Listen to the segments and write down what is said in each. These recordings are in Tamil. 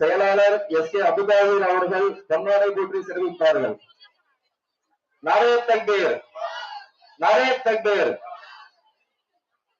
செயலாளர் எஸ் கே அபுதாபீர் அவர்கள் பொன்னாடை போற்றி சிறப்பிப்பார்கள் நிறைய தக்பீர் நிறைய தக்பீர்.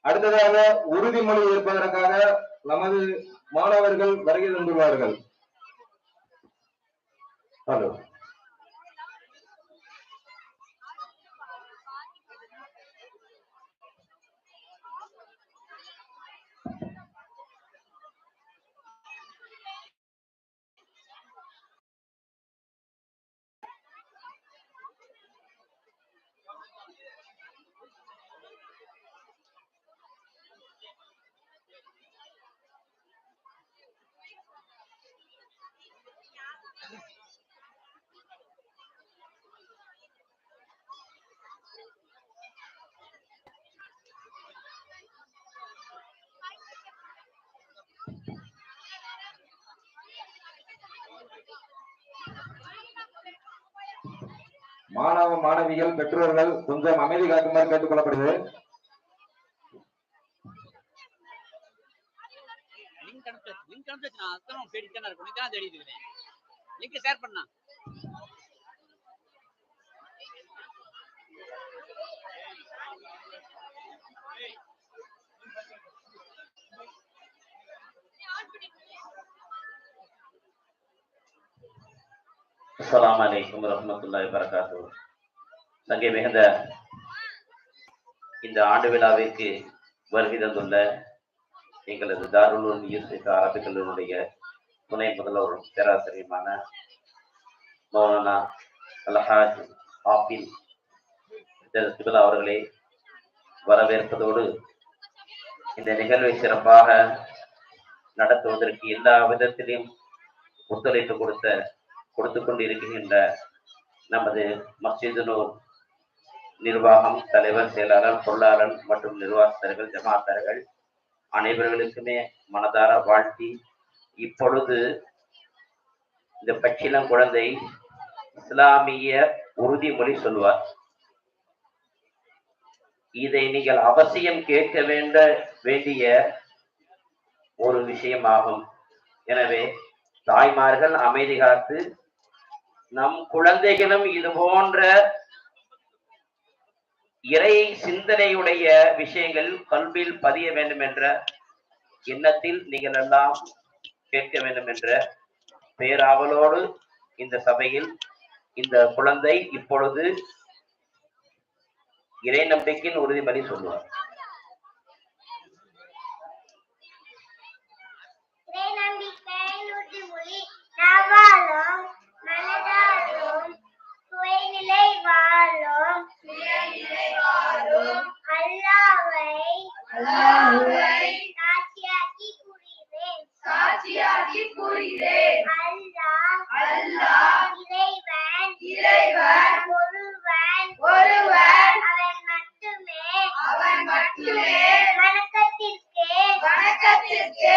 அடுத்ததாக உறுதிமொழி ஏற்பதற்காக நமது மாணவர்கள் வருகை தந்துள்ளார்கள். ஹலோ. மாணவ மாணவிகள் பெற்றோர்கள் கொஞ்சம் அமைதி காக்குமாறு கேட்டுக் கொள்ளப்படுகிறது லிங்க் அனுப்பிச்சு லிங்க் அனுப்பிச்சு நான் அத்தனை தேடிட்டு இருக்கும் லிங்க் ஷேர் பண்ணா. அஸ்லாம் அலைக்கும் ரஹமத்துல்லாய் வரகாத்து சங்கை மிகுந்த இந்த ஆண்டு விழாவிற்கு வருகை தந்துள்ள எங்களது தாருல் யூசிக் அரபிக் கல்லூரியுடைய துணை முதல்வர் பேராசிரியமான மௌலானா அல்ஹாஜ் ஆபின் ஜிபில் அவர்களை வரவேற்பதோடு இந்த நிகழ்வை சிறப்பாக நடத்துவதற்கு எல்லா விதத்திலும் ஒத்துழைப்பு கொடுத்த கொடுத்து கொண்டிருக்கின்ற நமது மஸ்ஜிதுனூர் நிர்வாகம் தலைவர் செயலாளர் பொருளாளர் மற்றும் நிர்வாகஸ்தர்கள் ஜமாத்தர்கள் அனைவர்களுக்குமே மனதார வாழ்த்தி இப்பொழுது இந்த பச்சிலம் குழந்தை இஸ்லாமிய உறுதிமொழி சொல்வார். இதை நீங்கள் அவசியம் கேட்க வேண்ட வேண்டிய ஒரு விஷயமாகும். எனவே தாய்மார்கள் அமைதி காத்து நம் குழந்தைகளும் இது போன்ற இறை சிந்தனையுடைய விஷயங்கள் கல்வியில் பதிய வேண்டும் என்ற எண்ணத்தில் நீங்கள் எல்லாம் கேட்க வேண்டும் என்ற பேராவலோடு இந்த சபையில் இந்த குழந்தை இப்பொழுது இறை நம்பிக்கையின் உறுதிமொழி சொல்லுவார் இறை நம்பிக்கையின் உறுதிமொழி நாவாலும் மனதாலும் சுயநிலை வாழும் அல்லாவை சாட்சியாக்கி கூறுகிறேன். சாட்சியாகி கூறுகிறேன். அல்லாஹ் அல்லாஹ் இறைவன் இறைவன் ஒருவன். ஒருவன். அவன் மட்டுமே அவன் மட்டுமே வணக்கத்திற்கு. வணக்கத்திற்கு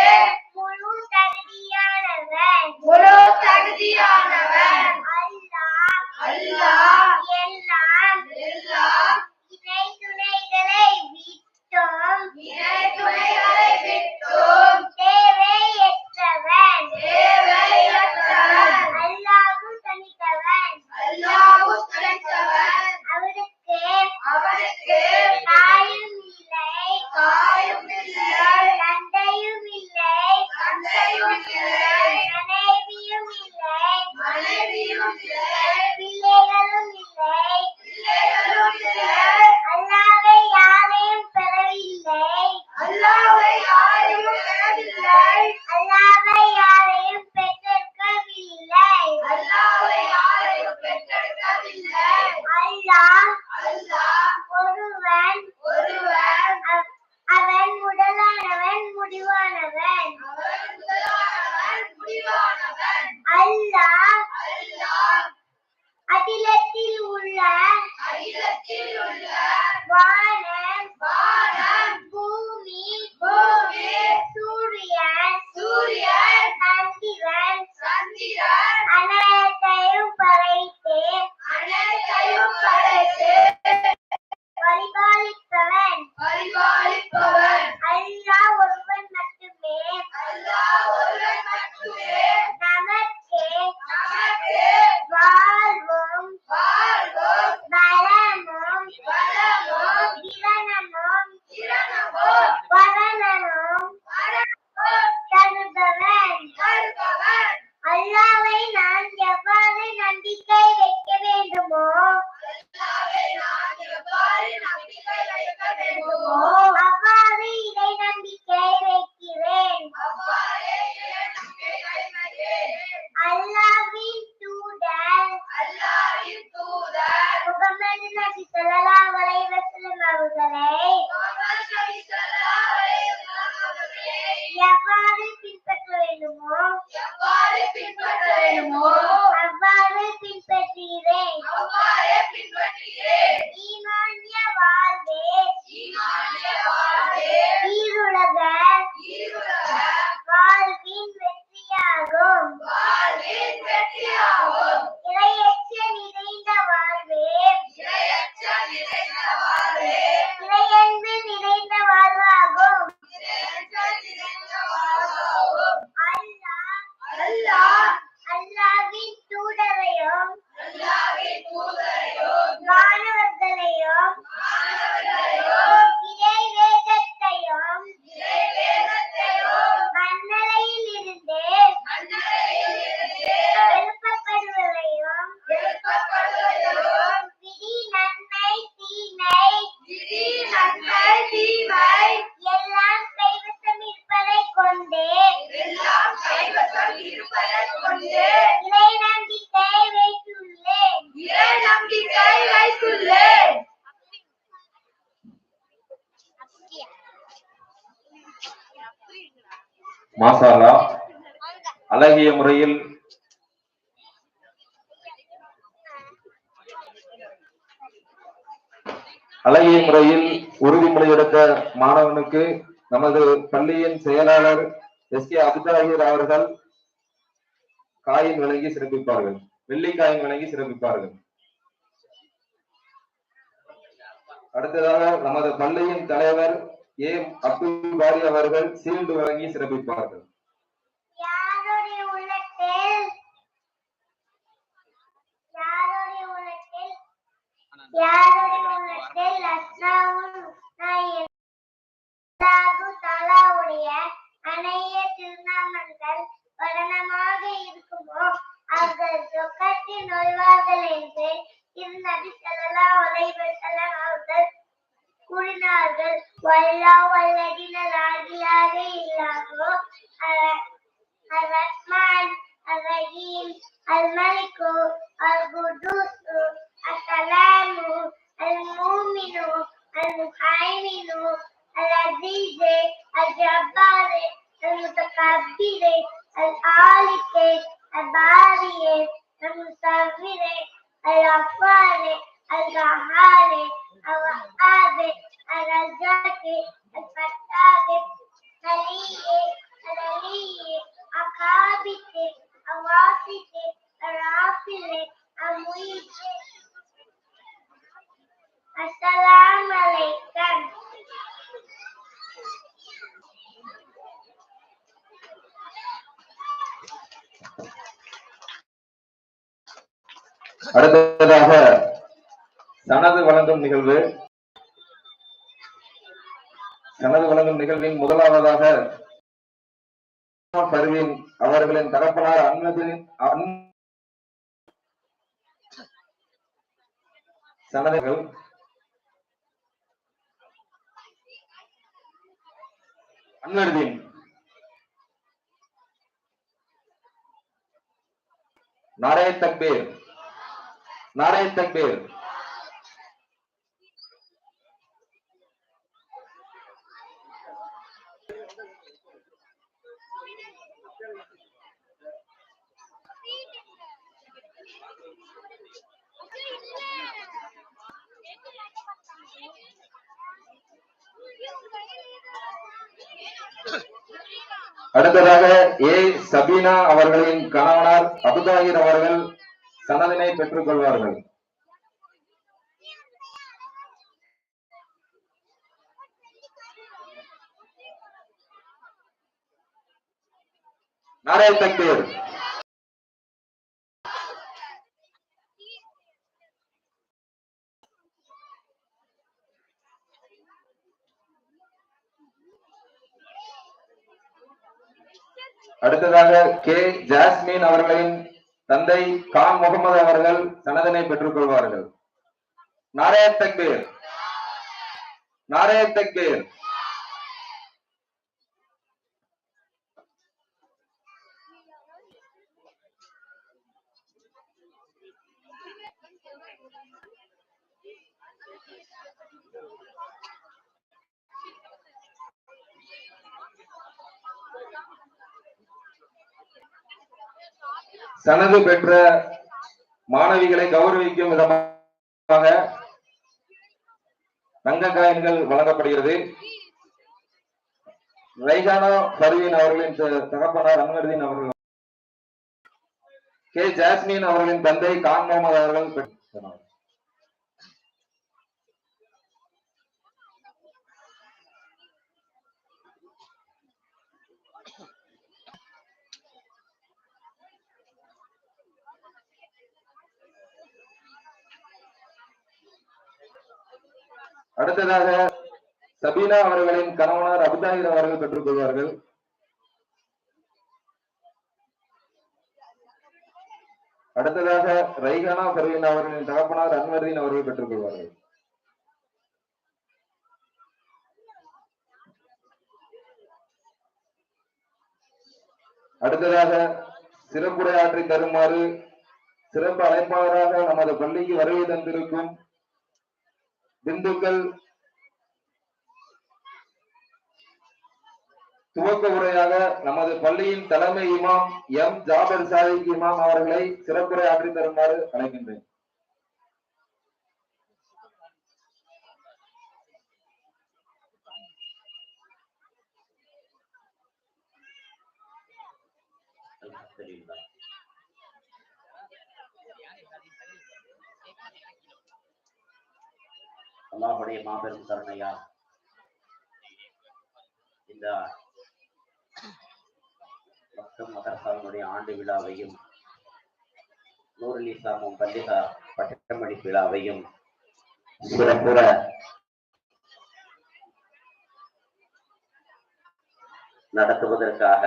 மாசாலா அழகிய முறையில் அழகிய முறையில் உறுதிமொழி எடுத்த மாணவனுக்கு நமது பள்ளியின் செயலாளர் எஸ் கே அப்தாஹிர் அவர்கள் காயின் வழங்கி சிறப்பிப்பார்கள். வெள்ளி காயின் வழங்கி சிறப்பிப்பார்கள். அடுத்ததாக நமது பள்ளியின் தலைவர் ஏ அப்துல் பாரி அவர்கள் சீல்டு வழங்கி சிறப்பிப்பார்கள் المهيمن العزيز الجبار المتكبر الخالق البارئ المصور الغفار القهار الوهاب الرزاق الفتاح العلي العلي القابض الواسط الرافع المعيد அஸ்ஸலாமலைக்கம் அடுத்ததாக சனது வழங்கும் நிகழ்வு. சனது வழங்கும் நிகழ்வின் முதலாவதாக பர்வீன் அவர்களின் தகப்பனார் அன்மது சனதுகள் அன்வர்தீன் நாராய தக்பீர் நாராய தக்பீர் அடுத்ததாக ஏ சபீனா அவர்களின் கணவனார் அபுதாகிர் அவர்கள் சனதினை பெற்றுக் கொள்வார்கள் நாராய தக்பீர். கே. ஜாஸ்மின் அவர்களின் தந்தை கான் முகமது அவர்கள் சனதனை பெற்றுக் கொள்வார்கள். நாரே தக்பீர். நாரே தக்பீர். Thank you. தனது பெற்ற மாணவிகளை கௌரவிக்கும் விதமாக தங்க காயின்கள் வழங்கப்படுகிறது. ரைஜானா பர்வீன் அவர்களின் தகப்பனார் அன்வர்தீன் அவர்கள். கே. ஜாஸ்மின் அவர்களின் தந்தை கான் முகமது அவர்கள் அடுத்ததாக சபீனா அவர்களின் கணவனார் அபுதாயிர் அவர்கள் பெற்றுக் கொள்வார்கள் அடுத்ததாக ரைகானா பர்வீன் அவர்களின் தகப்பனார் அன்வர்தீன் அவர்கள் பெற்றுக் கொள்வார்கள் அடுத்ததாக சிறப்புரையாற்றி தருமாறு சிறப்பு அழைப்பாளராக நமது பள்ளிக்கு வருகை தந்திருக்கும் திண்டுக்கல் துவக்க உரையாக நமது பள்ளியின் தலைமை இமாம் எம் ஜாபர் சாஹிப் இமாம் அவர்களை சிறப்புரை ஆற்றி தருமாறு அழைக்கின்றேன் அல்ஹம்துலில்லாஹ். அல்லாஹுடைய மாபெரும் கருணையா. இந்த மக்கள் மதரசாவினுடைய ஆண்டு விழாவையும் நூறுலி சாமும் பள்ளிகா பட்டமளிப்பு விழாவையும் சிறப்புற நடத்துவதற்காக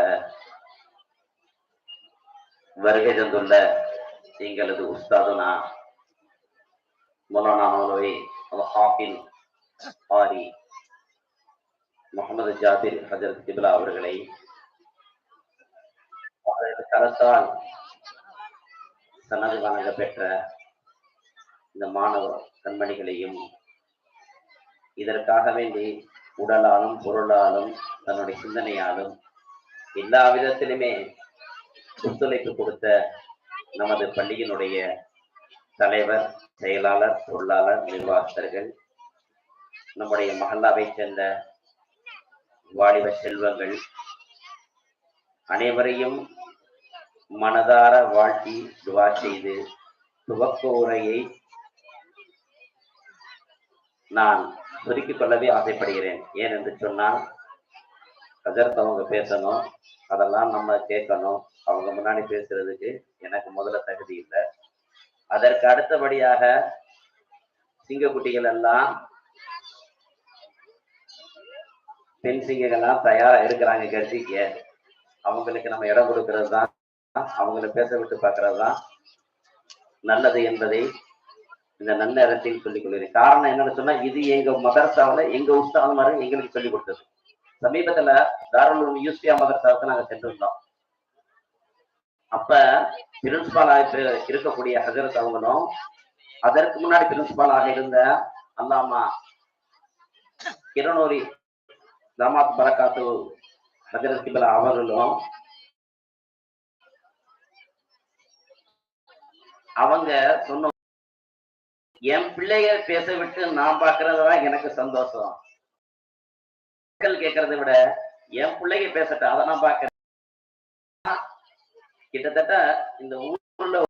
வருகை தந்துள்ள எங்களது உஸ்தாதுனா மௌலானா மௌலவி ஹாஃபின் ஹாரி முகமது ஜாபிர் ஹஜரத் திபிலா அவர்களை அவரது கரத்தால் சனது வழங்க பெற்ற இந்த மாணவ கண்மணிகளையும் இதற்காக வேண்டி உடலாலும் பொருளாலும் தன்னுடைய சிந்தனையாலும் எல்லா விதத்திலுமே ஒத்துழைப்பு கொடுத்த நமது பள்ளியினுடைய தலைவர் செயலாளர் பொருளாளர் நிர்வாகஸ்தர்கள் நம்முடைய மகல்லாவை சேர்ந்த வாலிப செல்வங்கள் அனைவரையும் மனதார வாழ்த்தி துவா செய்து துவக்க உரையை நான் சுருக்கிக் கொள்ளவே ஆசைப்படுகிறேன். ஏன் என்று சொன்னால் ஹஜரத் அவங்க பேசணும் அதெல்லாம் நம்ம கேட்கணும். அவங்க முன்னாடி பேசுறதுக்கு எனக்கு முதல்ல தகுதி இல்லை. அதற்கு அடுத்தபடியாக சிங்கக்குட்டிகள் எல்லாம் பெண் சிங்கங்கள்லாம் தயாரா இருக்கிறாங்க கட்சிக்கு. அவங்களுக்கு நம்ம இடம் கொடுக்கிறது தான் அவங்கள பேச விட்டு பார்க்கறது தான் நல்லது என்பதை இந்த நன்னேரத்தில் சொல்லிக் கொள்கிறேன். காரணம் என்னன்னு சொன்னா இது எங்க மதரசாவுல எங்க உஸ்தாதுமார்கள் எங்களுக்கு சொல்லிக் கொடுத்தது. சமீபத்துல தாராளூர் யூஸ்பியா மதரசாவுக்கு நாங்க சென்றிருந்தோம். அப்ப பிரின்சிபாலாக இருக்கக்கூடிய ஹசரத் அவங்களும் அதற்கு முன்னாடி பிரின்சிபாலாக இருந்த அல்லாமா கிரணூரி தாமாத் பரகாத்து ஹசரத் கிபலா அவர்களும் அவங்க சொன்ன என் பிள்ளைய பேச விட்டு நான் பாக்குறதுதான் எனக்கு சந்தோஷம். மக்கள் கேட்கறதை விட என் பிள்ளைங்க பேசட்டு அதை நான் பாக்குறேன் கிட்டத்தட்ட இந்த ஊர்ல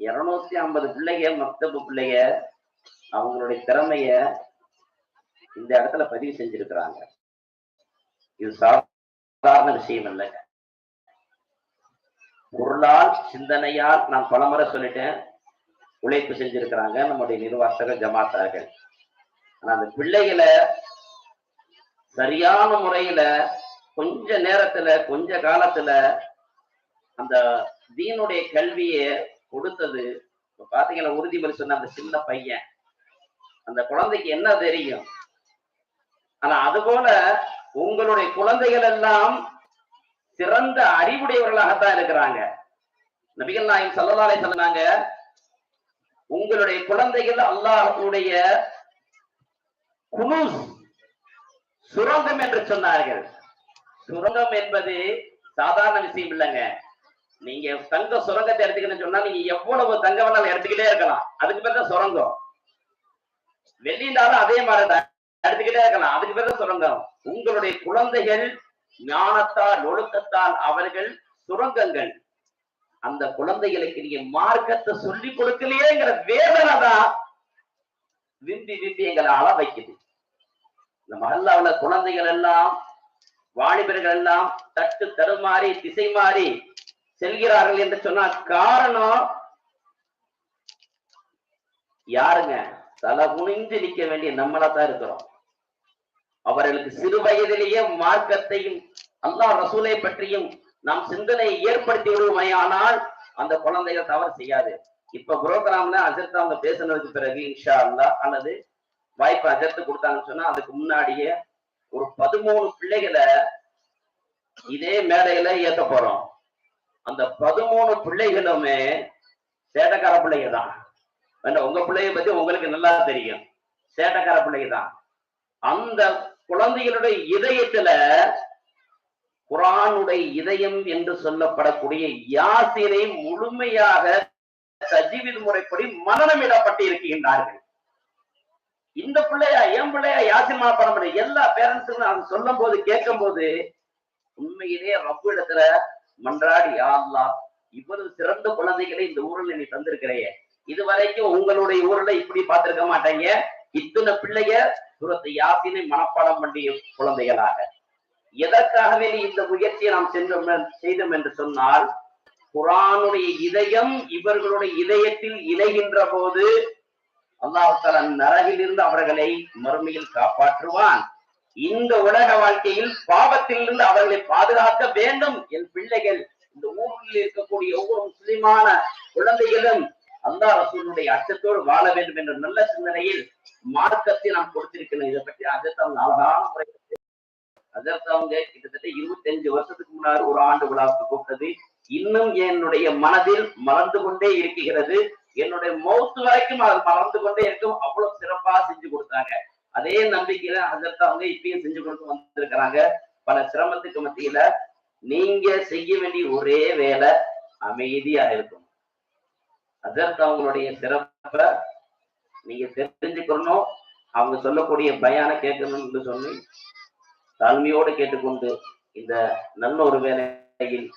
இருநூத்தி ஐம்பது பிள்ளைங்க மக்தப்பு பிள்ளைங்க அவங்களுடைய திறமைய இந்த இடத்துல பதிவு செஞ்சிருக்கிறாங்க. இது சாதாரண விஷயம் இல்லைங்க பொருளால் சிந்தனையால் நான் பலமுறை சொல்லிட்டேன். உழைப்பு செஞ்சிருக்கிறாங்க நம்முடைய நிர்வாகர்கள் ஜமாத்தார்கள். ஆனா அந்த பிள்ளைகளை சரியான முறையில கொஞ்ச நேரத்துல கொஞ்ச காலத்துல அந்த தீனுடைய கல்வியை கொடுத்தது இப்ப பாத்தீங்கன்னா உறுதிமொழி சொன்ன அந்த சின்ன பையன். அந்த குழந்தைக்கு என்ன தெரியும்? ஆனா அதுபோல உங்களுடைய குழந்தைகள் எல்லாம் சிறந்த அறிவுடையவர்களாகத்தான் இருக்கிறாங்க. நபிகள் நாயம் சல்லல்லாலே சொன்னாங்க உங்களுடைய குழந்தைகள் அல்லாஹுடைய குனூஸ் சுரங்கம் என்று சொன்னார்கள். சுரங்கம் என்பது சாதாரண விஷயம் இல்லைங்க. நீங்க தங்க சுரங்கத்தை எடுத்துக்கணும்னு சொன்னா நீங்க எவ்வளவு தங்க வேணாலும் எடுத்துக்கிட்டே இருக்கலாம். அதுக்கு பேர் தான் சுரங்கம். வெள்ளினாலும் அதே மாதிரி தான் எடுத்துக்கிட்டே இருக்கலாம். அதுக்கு பேர் தான் சுரங்கம். உங்களுடைய குழந்தைகள் ஞானத்தால் ஒழுக்கத்தால் அவர்கள் சுரங்கங்கள். அந்த குழந்தைகளுக்கு நீங்க மார்க்கத்தை சொல்லி கொடுக்கலையேங்கிற வேதனை தான் விம்பி விம்பி எங்களை அள வைக்குது இந்த மஹல்லாவுல குழந்தைகள் எல்லாம் வாலிபர்கள் எல்லாம் தட்டு தடுமாறி திசை மாறி செல்கிறார்கள் என்று சொன்னா காரணம் யாருங்க? தலை குனிஞ்சு நிக்க வேண்டிய நம்மளா தான் இருக்கிறோம். அவர்களுக்கு சிறு வயதிலேயே மார்க்கத்தையும் அல்லாஹ் ரசூலை பற்றியும் நாம் சிந்தனையை ஏற்படுத்தி விடுவோமையானால் அந்த குழந்தைகள் தவறு செய்யாது. இப்ப புரோகிராம்ல அஜர்த் அவங்க பேசுனதுக்கு பிறகு இன்ஷா அல்லாஹ் அல்லது வாய்ப்பு அஜர்த்து கொடுத்தாங்கன்னு சொன்னா அதுக்கு முன்னாடியே ஒரு பதிமூணு பிள்ளைகளை இதே மேடையில ஏத்த போறோம். அந்த பதிமூணு பிள்ளைகளுமே சேட்டக்கார பிள்ளைங்க தான் வேண்டாம் உங்க பிள்ளைய பத்தி உங்களுக்கு நல்லா தெரியும். சேட்டக்கார பிள்ளைங்க தான் அந்த குழந்தைகளுடைய இதயத்துல குரானுடைய இதயம் என்று சொல்லப்படக்கூடிய யாசினை முழுமையாக சஜீவின் முறைப்படி மனநமிடப்பட்டு இருக்கின்றார்கள் இந்த பிள்ளையா என் பிள்ளையா யாசின் மனப்பாடம் பண்ண. எல்லா பேரண்ட்ஸுக்கும் நான் சொல்லும் போது கேட்கும் போது உண்மையிலே ரப்பு இடத்துல மன்றாடி யாருலா இவ்வளவு சிறந்த குழந்தைகளை இந்த ஊரில் நீ தந்திருக்கிறையே. இது வரைக்கும் உங்களுடைய ஊர்ல இப்படி பார்த்திருக்க மாட்டாங்க. இத்தனை பிள்ளைய சுரத்தை யாசினை மனப்பாடம் பண்ணிய குழந்தைகளாக. எதற்காகவே இந்த முயற்சியை நாம் சென்றோம் செய்தோம் என்று சொன்னால் குரானுடைய இதயம் இவர்களுடைய இதயத்தில் இணைகின்ற போது அல்லாஹால நரகிலிருந்து அவர்களை மறுமையில் காப்பாற்றுவான். இந்த உலக வாழ்க்கையில் பாவத்திலிருந்து அவர்களை பாதுகாக்க வேண்டும். என் பிள்ளைகள் இந்த ஊரில் இருக்கக்கூடிய ஒவ்வொரு முஸ்லிமான குழந்தைகளும் அல்லா ரசூலுடைய அச்சத்தோடு வாழ வேண்டும் என்ற நல்ல சிந்தனையில் மார்க்கத்தை நாம் கொடுத்திருக்கிறோம். இதை பற்றி அதற்கு அவங்க அழகான முறை அதற்கு அவங்க கிட்டத்தட்ட இருபத்தஞ்சு வருஷத்துக்கு முன்னாடி ஒரு ஆண்டு விழாவுக்கு கூப்பிட்டது. இன்னும் என்னுடைய மனதில் மறந்து கொண்டே இருக்கிறது. என்னுடைய மௌத்து வரைக்கும் அது மறந்து கொண்டே இருக்கும். அவ்வளவு சிறப்பா செஞ்சு கொடுத்தாங்க. அதே நம்பிக்கையில அதற்கு அவங்க இப்பயும் செஞ்சு கொடுத்து வந்திருக்கிறாங்க. பல சிரமத்துக்கு மத்தியில நீங்க செய்ய வேண்டிய ஒரே வேலை அமைதியா இருக்கும் அதற்கு அவங்களுடைய சிறப்ப நீங்க தெரிஞ்சுக்கணும். அவங்க சொல்லக்கூடிய பயான கேட்கணும்னு சொல்லி தாழ்மையோடு கேட்டுக்கொண்டு இந்த நல்ல ஒரு வேலையில்